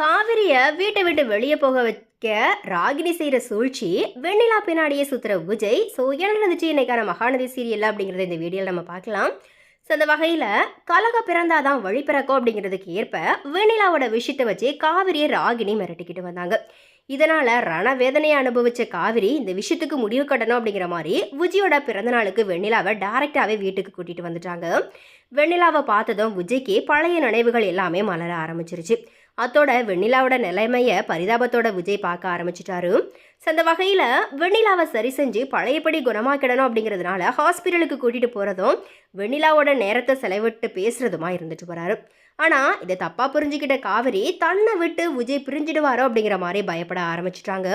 காவிரியை வீட்டை விட்டு வெளியே போக வைக்க ராகினி செய்கிற சூழ்ச்சி வெண்ணிலா பின்னாடியே சுத்துற விஜய் ஸோ என்ன நடந்துச்சு இன்னைக்கான மகாநதி சீரியல் அப்படிங்கிறத இந்த வீடியோவில் நம்ம பார்க்கலாம். ஸோ அந்த வகையில் கலக பிறந்தாதான் வழி பிறக்கும் அப்படிங்கிறதுக்கு ஏற்ப வெண்ணிலாவோட விஷயத்தை வச்சு காவிரியை ராகினி மிரட்டிக்கிட்டு வந்தாங்க. இதனால் ரணவேதனையை அனுபவித்த காவிரி இந்த விஷயத்துக்கு முடிவு கட்டணும் அப்படிங்கிற மாதிரி விஜயோட பிறந்தநாளுக்கு வெண்ணிலாவை டைரெக்டாகவே வீட்டுக்கு கூட்டிகிட்டு வந்துட்டாங்க. வெண்ணிலாவை பார்த்ததும் விஜய்க்கு பழைய நினைவுகள் எல்லாமே மலர ஆரம்பிச்சிருச்சு. அத்தோட வெண்ணிலாவோட நிலைமைய பரிதாபத்தோட விஜய் பார்க்க ஆரம்பிச்சிட்டாரு. ஸோ அந்த வகையில் வெண்ணிலாவை சரி செஞ்சு பழையபடி குணமாக்கிடணும் அப்படிங்கிறதுனால ஹாஸ்பிட்டலுக்கு கூட்டிகிட்டு போகிறதும் வெண்ணிலாவோட நேரத்தை செலவிட்டு பேசுகிறதுமா இருந்துட்டு வராரு ஆனால் இதை தப்பாக புரிஞ்சுக்கிட்ட காவிரி தன்னை விட்டு விஜய் பிரிஞ்சிடுவாரோ அப்படிங்கிற மாதிரி பயப்பட ஆரம்பிச்சிட்டாங்க.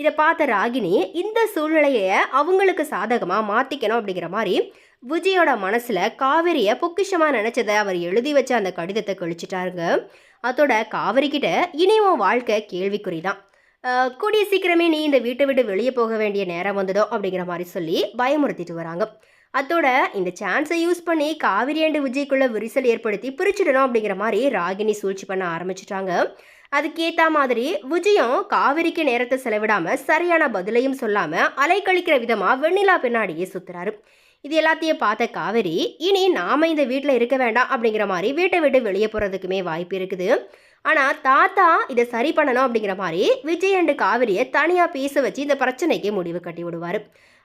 இதை பார்த்த ராகினி இந்த சூழ்நிலையை அவங்களுக்கு சாதகமாக மாற்றிக்கணும் அப்படிங்கிற மாதிரி விஜயோட மனசில் காவிரியை பொக்கிஷமாக நினச்சதை அவர் எழுதி வச்ச அந்த கடிதத்தை கழிச்சிட்டாருங்க. அதோட காவேரிக்கிட்ட இனி உன் வாழ்க்கை கேள்விக்குறி தான் கூடிய சீக்கிரமே நீ இந்த வீட்டை விட்டு வெளியே போக வேண்டிய நேரம் வந்துடும் அப்படிங்கிற மாதிரி சொல்லி பயமுறுத்திட்டு வராங்க. அத்தோட இந்த சான்ஸை யூஸ் பண்ணி காவிரி அண்டு விஜய்க்குள்ள விரிசல் ஏற்படுத்தி பிரிச்சிடணும் அப்படிங்கிற மாதிரி ராகினி சூழ்ச்சி பண்ண ஆரம்பிச்சிட்டாங்க. அதுக்கேற்ற மாதிரி விஜயம் காவிரிக்கு நேரத்தை செலவிடாமல் சரியான பதிலையும் சொல்லாமல் அலைக்கழிக்கிற விதமாக வெண்ணிலா பின்னாடியே சுத்துறாரு. இது எல்லாத்தையும் பார்த்த காவேரி இனி நாம இந்த வீட்டில் இருக்க வேண்டாம் அப்படிங்கிற மாதிரி வீட்டை விட்டு வெளியே போகிறதுக்குமே வாய்ப்பு இருக்குது. ஆனால் தாத்தா இதை சரி பண்ணணும் அப்படிங்கிற மாதிரி விஜய் அண்டு காவிரியை தனியாக பேச வச்சு இந்த பிரச்சனைக்கு முடிவு கட்டி விடுவார்.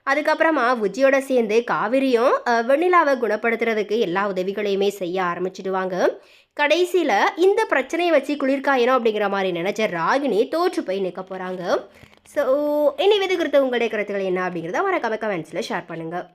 அதுக்கப்புறமா விஜயோட சேர்ந்து காவிரியும் வெண்ணிலாவை குணப்படுத்துறதுக்கு எல்லா உதவிகளையுமே செய்ய ஆரம்பிச்சிடுவாங்க. கடைசியில் இந்த பிரச்சனையை வச்சு குளிர்காயணும் அப்படிங்கிற மாதிரி நினச்ச ராகினி தோற்று போய் நிற்க போகிறாங்க ஸோ இனி விது குறித்த உங்களுடைய கருத்துக்கள் என்ன அப்படிங்கிறத மறக்காம கமெண்ட்ஸில் ஷேர் பண்ணுங்கள்